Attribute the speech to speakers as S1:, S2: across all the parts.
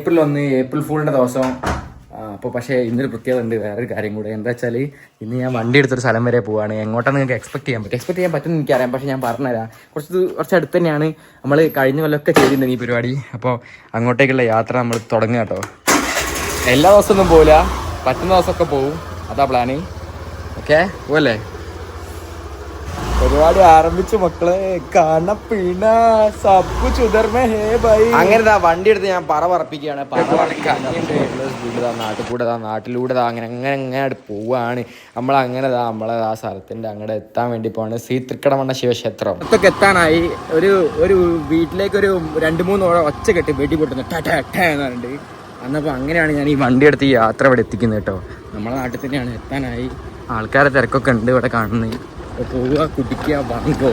S1: April ഒന്ന് April ഫൂളിന്റെ ദിവസം. അപ്പോൾ പക്ഷേ ഇന്നൊരു പ്രത്യേകത ഉണ്ട് വേറൊരു കാര്യം കൂടെ. എന്താ വെച്ചാൽ ഇന്ന് ഞാൻ വണ്ടി എടുത്തൊരു സ്ഥലം വരെ പോവാണ്. എങ്ങോട്ടാണ് നിങ്ങൾക്ക് എക്സ്പെക്ട് ചെയ്യാൻ പറ്റും എക്സ്പെക്ട് ചെയ്യാൻ പറ്റുമെന്ന് എനിക്കറിയാം പക്ഷേ ഞാൻ പറഞ്ഞുതരാം. കുറച്ച് കുറച്ച് അടുത്ത് തന്നെയാണ് നമ്മൾ കഴിഞ്ഞ കൊല്ലമൊക്കെ ചെയ്തിരുന്നത് ഈ പരിപാടി. അപ്പോൾ അങ്ങോട്ടേക്കുള്ള യാത്ര നമ്മൾ തുടങ്ങുക കേട്ടോ. എല്ലാ ദിവസമൊന്നും പോവില്ല. പറ്റുന്ന ദിവസമൊക്കെ പോവും. അതാ പ്ലാന് ഓക്കെ പോവല്ലേ? പരിപാടി ആരംഭിച്ചു മക്കളെ. കണപ്പിണ സപ്പു ചുതർമേ. Hey bye.
S2: അങ്ങനെ വണ്ടി എടുത്ത് ഞാൻ പറ പറപ്പിക്കുകയാണ്. കൂടെ ദാ നാട്ടിലൂടെ ദാ അങ്ങനെ അങ്ങനെ അങ്ങനെ പോവാണ്. നമ്മൾ അങ്ങനെ ദാ നമ്മളെ ആ സ്ഥലത്തിന്റെ അങ്ങോട്ട് എത്താൻ വേണ്ടി പോവാണ്. ശ്രീ തൃക്കടമണ്ണ ശിവക്ഷേത്രം.
S1: ഇതൊക്കെ എത്താനായി. ഒരു ഒരു വീട്ടിലേക്ക് ഒരു രണ്ട് മൂന്ന് ഒച്ച കെട്ടി വെടി പൊട്ടുന്നു. എന്ന് പറഞ്ഞിട്ട്. അന്നപ്പോൾ അങ്ങനെയാണ് ഞാൻ ഈ വണ്ടി എടുത്ത് ഈ യാത്ര ഇവിടെ എത്തിക്കുന്നത് കേട്ടോ. നമ്മളെ നാട്ടിൽ തന്നെയാണ് എത്താനായി. ആൾക്കാരെ തിരക്കൊക്കെ ഉണ്ട് ഇവിടെ കാണുന്നത്. പോവുക കുടിക്കുക വാങ്ങുക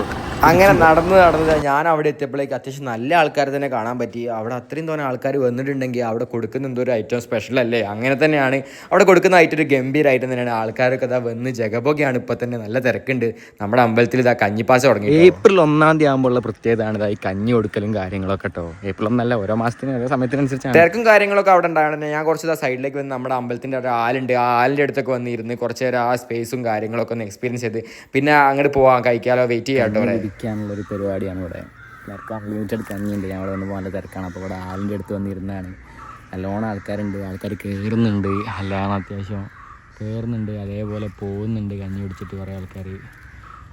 S2: അങ്ങനെ നടന്ന് നടന്ന് ഞാൻ അവിടെ എത്തിയപ്പോഴേക്ക് അത്യാവശ്യം നല്ല ആൾക്കാരെ തന്നെ കാണാൻ പറ്റി. അവിടെ അത്രയും തോന്നെ ആൾക്കാർ വന്നിട്ടുണ്ടെങ്കിൽ അവിടെ കൊടുക്കുന്ന എന്തോ ഒരു ഐറ്റം സ്പെഷ്യൽ അല്ലേ? അങ്ങനെ തന്നെയാണ്. അവിടെ കൊടുക്കുന്ന ഐറ്റം ഒരു ഗംഭീര ഐറ്റം തന്നെയാണ്. ആൾക്കാരൊക്കെ ഇതാ വന്ന് ജഗബോഗയാണ് ഇപ്പൊ തന്നെ നല്ല തിരക്കുണ്ട്. നമ്മുടെ അമ്പലത്തിൽ ഇതാ കഞ്ഞിപ്പാസ തുടങ്ങി
S1: ഏപ്രിൽ ഒന്നാം തീയതി ആകുമ്പോഴുള്ള പ്രത്യേകതയാണ് ഇതായി ഈ കഞ്ഞി കൊടുക്കലും കാര്യങ്ങളൊക്കെ കേട്ടോ. ഏപ്രിൽ ഒന്നല്ല ഓരോ മാസത്തിന് ഓരോ സമയത്തിനനുസരിച്ചാണ്.
S2: തിരക്കും കാര്യങ്ങളൊക്കെ അവിടെ ഉണ്ടാകണം ഞാൻ കുറച്ച് ഇതാ സൈഡിലേക്ക് വന്ന് നമ്മുടെ അമ്പലത്തിന്റെ ഒരു ആലുണ്ട് ആ ആലിന്റെ അടുത്തൊക്കെ വന്നിരുന്ന് കുറച്ച് നേരം ആ സ്പേസും കാര്യങ്ങളൊക്കെ ഒന്ന് എക്സ്പീരിയൻസ് ചെയ്ത്. പിന്നെ അങ്ങോട്ട് പോവാം കഴിക്കാലോ വെയിറ്റ് ചെയ്യാം കേട്ടോ ഇവിടെ
S1: ഇരിക്കാനുള്ള ഒരു പരിപാടിയാണ് ഇവിടെ. എല്ലാവർക്കും അൺലിമിറ്റഡ് കഞ്ഞിയുണ്ട് ഞാൻ അവിടെ വന്ന് നല്ല തിരക്കാണ്. അപ്പോൾ ഇവിടെ ആളിന്റെ അടുത്ത് വന്നിരുന്നാണ് നല്ലോണം ആൾക്കാരുണ്ട്. ആൾക്കാർ കയറുന്നുണ്ട് അല്ലാതെ അത്യാവശ്യം കയറുന്നുണ്ട് അതേപോലെ പോകുന്നുണ്ട്. കഞ്ഞി കുടിച്ചിട്ട് കുറേ ആൾക്കാർ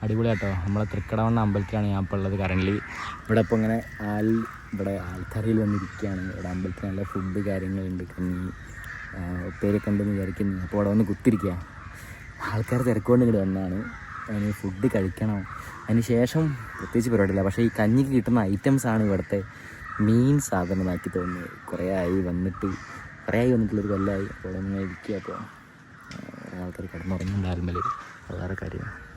S1: അടിപൊളി കേട്ടോ നമ്മളെ തൃക്കടവണ്ണ അമ്പലത്തിലാണ് ഞാൻ ഇപ്പോൾ ഉള്ളത് കറന്റ് ഇവിടെ ഇപ്പോൾ ഇങ്ങനെ ആൽ ഇവിടെ ആൾക്കാരിൽ വന്നിരിക്കുകയാണ്. ഇവിടെ അമ്പലത്തിൽ നല്ല ഫുഡ് കാര്യങ്ങളുണ്ട്. കഞ്ഞി ഒത്തിരി ഉണ്ടെന്ന് വിചാരിക്കുന്നു. അപ്പോൾ അവിടെ വന്ന് കുത്തിരിക്കുക ആൾക്കാർ തിരക്കുകൊണ്ട് ഇങ്ങോട്ട് വന്നാണ്. അതിന് ഫുഡ് കഴിക്കണം. അതിന് ശേഷം പ്രത്യേകിച്ച് പരിപാടിയില്ല. പക്ഷേ ഈ കഞ്ഞിക്ക് കിട്ടുന്ന ഐറ്റംസ് ആണ് ഇവിടുത്തെ മെയിൻ സാധനമാക്കി തോന്നുന്നത് കുറേ ആയി വന്നിട്ട് കുറേ ആയി വന്നിട്ടുള്ളൊരു കൊല്ലമായി അപ്പോൾ ഇരിക്കുക അപ്പോൾ ആൾക്കാർ കിടന്നുറങ്ങുന്നുണ്ടായിരുന്നല്ലേ വളരെ കാര്യം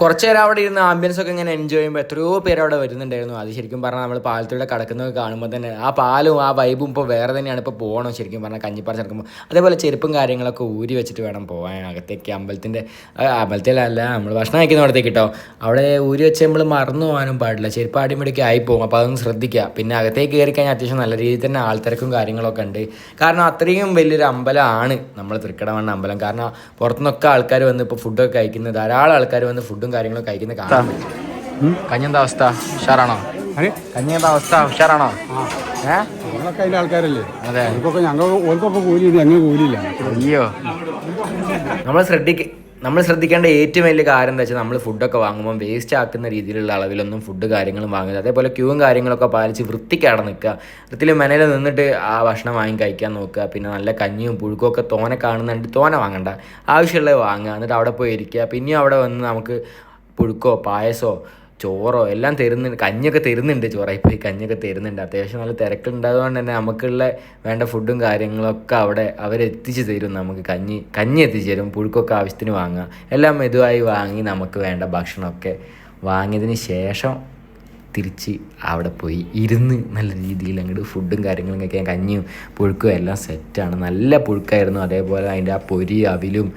S2: കുറച്ച് നേരം അവിടെ ഇരുന്ന് ആംബിയൻസ് ഒക്കെ ഇങ്ങനെ എൻജോയ് ചെയ്യുമ്പോൾ എത്രയോ പേര് അവിടെ വരുന്നുണ്ടായിരുന്നു. അത് ശരിക്കും പറഞ്ഞാൽ നമ്മൾ പാലത്തിലൂടെ കിടക്കുന്നത് കാണുമ്പോൾ തന്നെ ആ പാലും ആ വൈബും ഇപ്പോൾ വേറെ തന്നെയാണ്. ഇപ്പോൾ പോകണം ശരിക്കും പറഞ്ഞാൽ കഞ്ഞിപ്പാറ നടക്കുമ്പോൾ അതേപോലെ ചെരുപ്പും കാര്യങ്ങളൊക്കെ ഊരി വെച്ചിട്ട് വേണം പോകാൻ അകത്തേക്ക് അമ്പലത്തിന്റെ അമ്പലത്തിലല്ല നമ്മൾ ഭക്ഷണം കഴിക്കുന്ന അവിടത്തേക്ക് കേട്ടോ. അവിടെ ഊരി വെച്ച് നമ്മൾ മറന്നു പോകാനും പാടില്ല. ചെരുപ്പ് അടിമടിക്ക് ആയി പോകും. അപ്പോൾ അതൊന്ന് ശ്രദ്ധിക്കുക. പിന്നെ അകത്തേക്ക് കയറി കഴിഞ്ഞാൽ അത്യാവശ്യം നല്ല രീതിയിൽ തന്നെ ആൾത്തിരക്കും കാര്യങ്ങളൊക്കെ ഉണ്ട്. കാരണം അത്രയും വലിയൊരു അമ്പലമാണ് നമ്മൾ തൃക്കടമണ്ണ അമ്പലം. കാരണം പുറത്തുനിന്നൊക്കെ ആൾക്കാർ വന്ന് ഇപ്പോൾ ഫുഡൊക്കെ കഴിക്കുന്നത്. ധാരാളം ആൾക്കാർ വന്ന് ഫുഡും കാര്യങ്ങളൊക്കെ കഴിക്കുന്ന കാണാൻ പറ്റും.
S1: കഞ്ഞെന്താ അവസ്ഥ? ഉഷാറാണോ? കഞ്ഞെന്താ അവസ്ഥ? ഉഷാറാണോ?
S3: അതിന്റെ ആൾക്കാരല്ലേ?
S1: അതെ.
S3: ഞങ്ങൾ ഓർക്കൊക്കെ കൂലി ഞങ്ങൾ കൂലിയില്ല.
S1: അയ്യോ.
S2: നമ്മൾ ശ്രദ്ധിക്ക. നമ്മൾ ശ്രദ്ധിക്കേണ്ട ഏറ്റവും വലിയ കാര്യം എന്താ വെച്ചാൽ നമ്മൾ ഫുഡൊക്കെ വാങ്ങുമ്പോൾ വേസ്റ്റ് ആക്കുന്ന രീതിയിലുള്ള അളവിലൊന്നും ഫുഡ് കാര്യങ്ങളും വാങ്ങരുത്. അതേപോലെ ക്യൂവും കാര്യങ്ങളൊക്കെ പാലിച്ച് വൃത്തിക്ക് അവിടെ നിൽക്കുക വൃത്തിയിൽ മെനയിൽ നിന്നിട്ട് ആ ഭക്ഷണം വാങ്ങി കഴിക്കാൻ നോക്കുക പിന്നെ നല്ല കഞ്ഞിയും പുഴുക്കും ഒക്കെ തോനെ കാണുന്നുണ്ട്. തോനെ വാങ്ങണ്ട. ആവശ്യമുള്ളത് വാങ്ങുക എന്നിട്ട് അവിടെ പോയി ഇരിക്കുക പിന്നെയും അവിടെ വന്ന് നമുക്ക് പുഴുക്കോ പായസോ ചോറോ എല്ലാം തരുന്നുണ്ട് കഞ്ഞൊക്കെ തരുന്നുണ്ട് ചോറായി പോയി കഞ്ഞൊക്കെ തരുന്നുണ്ട്. അത്യാവശ്യം നല്ല തിരക്കുണ്ടായതുകൊണ്ട് തന്നെ നമുക്കുള്ള വേണ്ട ഫുഡും കാര്യങ്ങളൊക്കെ അവിടെ അവരെത്തിച്ച് തരും നമുക്ക്. കഞ്ഞി കഞ്ഞി എത്തിച്ച് തരും പുഴുക്കൊക്കെ ആവശ്യത്തിന് വാങ്ങുക. എല്ലാം മെതുവായി വാങ്ങി നമുക്ക് വേണ്ട ഭക്ഷണമൊക്കെ വാങ്ങിയതിന് ശേഷം തിരിച്ച് അവിടെ പോയി ഇരുന്ന് നല്ല രീതിയിൽ അങ്ങോട്ട് ഫുഡും കാര്യങ്ങളും കഴിക്കാൻ കഞ്ഞിയും പുഴുക്കും എല്ലാം സെറ്റാണ് നല്ല പുഴുക്കായിരുന്നു. അതേപോലെ അതിന്റെ ആ പൊരി അവിലും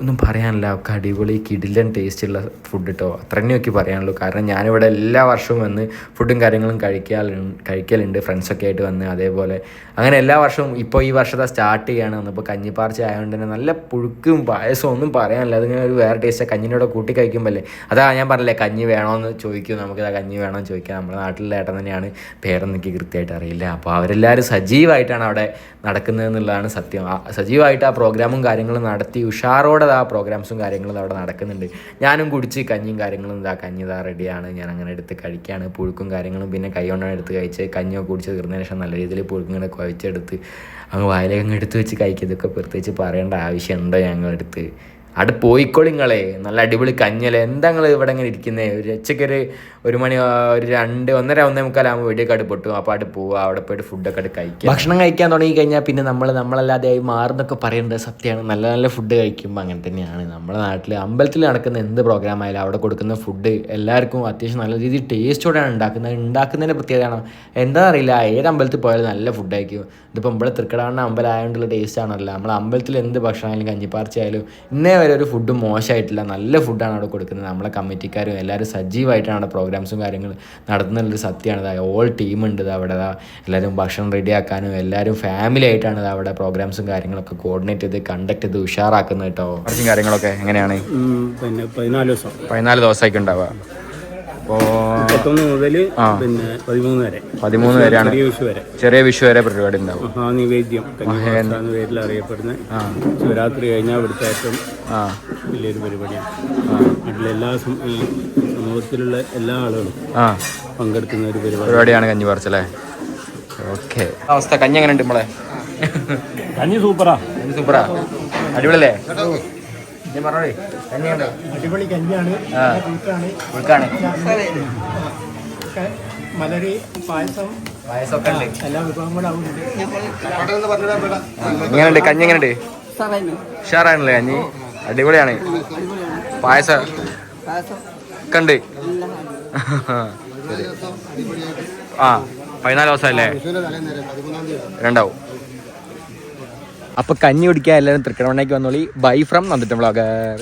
S2: ഒന്നും പറയാനില്ല. ഒക്കെ അടിപൊളി കിടിലൻ ടേസ്റ്റുള്ള ഫുഡ് കേട്ടോ അത്ര തന്നെയൊക്കെ പറയാനുള്ളൂ. കാരണം ഞാനിവിടെ എല്ലാ വർഷവും വന്ന് ഫുഡും കാര്യങ്ങളും കഴിക്കാറുണ്ട് കഴിക്കലുണ്ട്. ഫ്രണ്ട്സൊക്കെ ആയിട്ട് വന്ന് അതേപോലെ. അങ്ങനെ എല്ലാ വർഷവും ഇപ്പോൾ ഈ വർഷത്തെ സ്റ്റാർട്ട് ചെയ്യാണ്. വന്നപ്പോൾ കഞ്ഞിപ്പാർച്ച ആയതുകൊണ്ട് തന്നെ നല്ല പുഴുക്കും പായസവും ഒന്നും പറയാനില്ല. അതിങ്ങനെ ഒരു വേറെ ടേസ്റ്റ് കഞ്ഞിനോട് കൂട്ടി കഴിക്കുമ്പോൾ അല്ലേ അതാ ഞാൻ പറഞ്ഞില്ലേ കഞ്ഞി വേണമെന്ന് ചോദിക്കും. നമുക്ക് ഇതാ കഞ്ഞി വേണമെന്ന് ചോദിക്കാം. നമ്മുടെ നാട്ടിലെ ഏട്ടൻ തന്നെയാണ്. പേരൊന്നും എനിക്ക് കൃത്യമായിട്ട് അറിയില്ല. അപ്പോൾ അവരെല്ലാവരും സജീവമായിട്ടാണ് അവിടെ നടക്കുന്നത് എന്നുള്ളതാണ് സത്യം സജീവമായിട്ട് ആ പ്രോഗ്രാമും കാര്യങ്ങളും നടത്തി ഉഷാറോടെ ആ പ്രോഗ്രാംസും കാര്യങ്ങളും അവിടെ നടക്കുന്നുണ്ട്. ഞാനും കുടിച്ച് കഞ്ഞിയും കാര്യങ്ങളും ഇതാ കഞ്ഞി ഇതാ റെഡിയാണ്. ഞാൻ അങ്ങനെ എടുത്ത് കഴിക്കുകയാണ് പുഴുക്കും കാര്യങ്ങളും പിന്നെ കൈ കൊണ്ടാണ് എടുത്ത് കഴിച്ച് കഞ്ഞിയൊക്കെ കുടിച്ച് തീർന്നതിന് ശേഷം നല്ല രീതിയിൽ പുഴുക്കും ഇങ്ങനെ കുഴച്ചെടുത്ത് അങ്ങ് വായിലേക്ക് അങ്ങ് എടുത്ത് വെച്ച് കഴിക്കുക ഇതൊക്കെ പ്രത്യേകിച്ച് പറയേണ്ട ആവശ്യമുണ്ടോ ഞങ്ങളെടുത്ത് അവിടെ പോയിക്കോളിങ്ങളെ നല്ല അടിപൊളി കഞ്ഞല്ലേ എന്താ നിങ്ങൾ ഇവിടെ ഇങ്ങനെ ഇരിക്കുന്നത് ഒരു ഉച്ചയ്ക്കൊരു ഒരു മണി ഒരു രണ്ട് ഒന്നര ഒന്നേ മുക്കാലാകുമ്പോൾ വീഡിയോ കാർഡ് പൊട്ടും. അപ്പോൾ അവിടെ പോവുക അവിടെ പോയിട്ട് ഫുഡൊക്കെ എടുത്ത് കഴിക്കുക ഭക്ഷണം കഴിക്കാൻ തുടങ്ങി കഴിഞ്ഞാൽ പിന്നെ നമ്മൾ നമ്മളല്ലാതെ മാറുന്നൊക്കെ പറയേണ്ടത് സത്യമാണ്. നല്ല നല്ല ഫുഡ് കഴിക്കുമ്പോൾ അങ്ങനെ തന്നെയാണ്. നമ്മുടെ നാട്ടിൽ അമ്പലത്തിൽ നടക്കുന്ന എന്ത് പ്രോഗ്രാം ആയാലും അവിടെ കൊടുക്കുന്ന ഫുഡ് എല്ലാവർക്കും അത്യാവശ്യം നല്ല രീതിയിൽ ടേസ്റ്റോടെയാണ് ഉണ്ടാക്കുന്നത്. ഉണ്ടാക്കുന്നതിന്റെ പ്രത്യേകതയാണ് എന്താ അറിയില്ല ഏത് അമ്പലത്തിൽ പോയാലും നല്ല ഫുഡ് ആയിരിക്കും. ഇതിപ്പോൾ ഇവിടെ തൃക്കടാണ് അമ്പലം ആയതുകൊണ്ടുള്ള ടേസ്റ്റ് ആണല്ലോ. നമ്മൾ അമ്പലത്തിൽ എന്ത് ഭക്ഷണം ആയാലും കഞ്ഞിപ്പാർച്ച ഇന്നേ വരെ ഒരു ഫുഡ് മോശമായിട്ടില്ല. നല്ല ഫുഡാണ് അവിടെ കൊടുക്കുന്നത്. നമ്മളെ കമ്മിറ്റിക്കാരും എല്ലാവരും സജീവമായിട്ടാണ് അവിടെ പ്രോഗ്രാംസും കാര്യങ്ങളും നടത്തുന്നുള്ളൊരു സത്യമാണ്. ഓൾ ടീം ഉണ്ട് ദാ അവിടെ ദാ. എല്ലാവരും ഭക്ഷണം റെഡിയാക്കാനും എല്ലാവരും ഫാമിലി ആയിട്ടാണ് ദാ അവിടെ പ്രോഗ്രാംസും കാര്യങ്ങളൊക്കെ കോർഡിനേറ്റ് ചെയ്ത് കണ്ടക്ട് ചെയ്ത് ഉഷാറാക്കുന്നത് കേട്ടോ. കുറച്ചും കാര്യങ്ങളൊക്കെ എങ്ങനെയാണ്?
S3: പിന്നെ പതിനാല് ദിവസം.
S2: പതിനാല് ദിവസമായിട്ട് ഉണ്ടാവുക
S3: മുതൽ. പിന്നെ പതിമൂന്ന് വരെ.
S2: പതിമൂന്ന് വരെയാണ്
S3: ചെറിയ വിഷു വരെ.
S2: ചെറിയ വിഷു വരെ പരിപാടി ഉണ്ടാവും.
S3: മഹാനിവേദ്യം എന്ന പേരിൽ അറിയപ്പെടുന്ന
S2: ആ.
S3: ശിവരാത്രി കഴിഞ്ഞാൽ ഇവിടുത്തെ ഏറ്റവും
S2: ആ.
S3: വലിയൊരു പരിപാടിയാണ്. എല്ലാ സമൂഹത്തിലുള്ള എല്ലാ ആളുകളും
S2: ആ.
S3: പങ്കെടുക്കുന്ന ഒരു പരിപാടി.
S2: പരിപാടിയാണ് കഞ്ഞി പറച്ചല്ലേ ഓക്കെ. അവസ്ഥ കഞ്ഞി എങ്ങനെ ഉണ്ട് നമ്മളെ
S3: കഞ്ഞി സൂപ്പറാ.
S2: കഞ്ഞി സൂപ്പറാ? അടിപൊളിയല്ലേ? ഞാൻ പറഞ്ഞോളി.
S3: അടിപൊളി കഞ്ഞിയാണ്.
S2: ഉൾക്കാണ്
S3: മലരി പായസം.
S2: പായസമൊക്കെ ഉണ്ട്.
S3: എല്ലാ വിഭവങ്ങളും
S2: എങ്ങനെയുണ്ട്? കഞ്ഞി എങ്ങനെയുണ്ട്? ഉഷാറാണല്ലേ കഞ്ഞി? അടിപൊളിയാണ്. പായസം. ഒക്കെ ഉണ്ട്. ആ പതിനാല് ദിവസം അല്ലേ രണ്ടാവും. അപ്പൊ കഞ്ഞി കുടിക്കാൻ എല്ലാവരും തൃക്കണമണ്ണയ്ക്ക് വന്നോളി. ബൈ ഫ്രം നന്ദിട്ട് വ്ളോഗർ.